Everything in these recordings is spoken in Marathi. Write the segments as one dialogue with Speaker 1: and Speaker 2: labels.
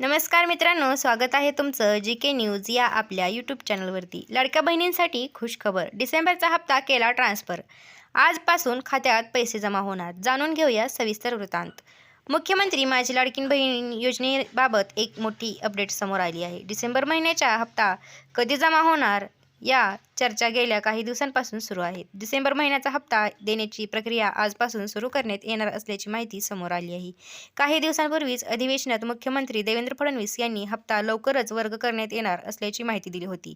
Speaker 1: नमस्कार मित्रांनो स्वागत आहे तुमचं जी के न्यूज या आपल्या यूट्यूब चॅनलवरती लाडक्या बहिणींसाठी खुशखबर डिसेंबरचा हप्ता केला ट्रान्स्फर. आजपासून खात्यात पैसे जमा होणार. जाणून घेऊया सविस्तर वृत्तांत. मुख्यमंत्री माझी लाडकीन बहीण योजनेबाबत एक मोठी अपडेट समोर आली आहे. डिसेंबर महिन्याचा हप्ता कधी जमा होणार? या चर्चा गेल्या काही दिवसांपासून सुरू आहेत डिसेंबर महिन्याचा हप्ता देण्याची प्रक्रिया आजपासून सुरू करण्यात येणार असल्याची माहिती समोर आली आहे. काही दिवसांपूर्वीच अधिवेशनात मुख्यमंत्री देवेंद्र फडणवीस यांनी हप्ता लवकरच वर्ग करण्यात येणार असल्याची माहिती दिली होती.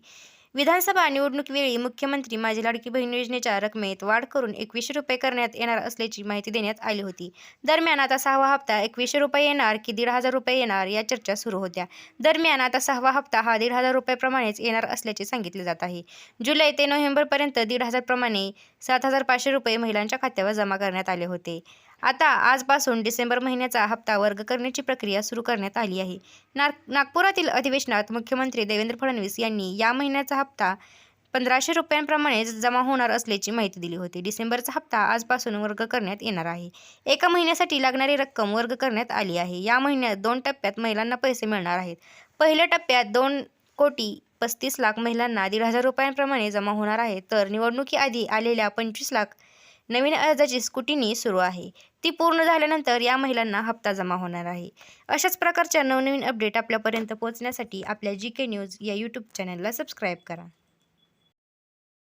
Speaker 1: विधानसभा निवडणुकीवेळी मुख्यमंत्री माझी लाडकी बहीण योजनेच्या रकमेत वाढ करून एकवीसशे रुपये करण्यात येणार असल्याची माहिती देण्यात आली होती. दरम्यान आता सहावा हप्ता एकवीसशे रुपये येणार की दीड हजार रुपये येणार या चर्चा सुरू होत्या. दरम्यान आता सहावा हप्ता हा दीड हजार रुपयाप्रमाणेच येणार असल्याचे सांगितले जात आहे. जुलै ते नोव्हेंबरपर्यंत दीड हजारप्रमाणे सात हजार पाचशे रुपये महिलांच्या खात्यावर जमा करण्यात आले होते. आता आजपासून डिसेंबर महिन्याचा हप्ता वर्ग करण्याची प्रक्रिया सुरू करण्यात आली आहे. नाग नागपुरातील अधिवेशनात मुख्यमंत्री देवेंद्र फडणवीस यांनी या महिन्याचा हप्ता पंधराशे रुपयांप्रमाणे जमा होणार असल्याची माहिती दिली होती. डिसेंबरचा हप्ता आजपासून वर्ग करण्यात येणार आहे. एका महिन्यासाठी लागणारी रक्कम वर्ग करण्यात आली आहे. या महिन्यात दोन टप्प्यात महिलांना पैसे मिळणार आहेत. पहिल्या टप्प्यात दोन कोटी पस्तीस लाख महिलांना दीड हजार रुपयांप्रमाणे जमा होणार आहे. तर निवडणुकीआधी आलेल्या पंचवीस लाख नवीन अर्जाची स्कुटीनी सुरू आहे. ती पूर्ण झाल्यानंतर या महिलांना हप्ता जमा होणार आहे. अशाच प्रकारच्या नवनवीन अपडेट आपल्यापर्यंत पोहोचण्यासाठी आपल्या जी के न्यूज या यूट्यूब चॅनलला सबस्क्राईब करा.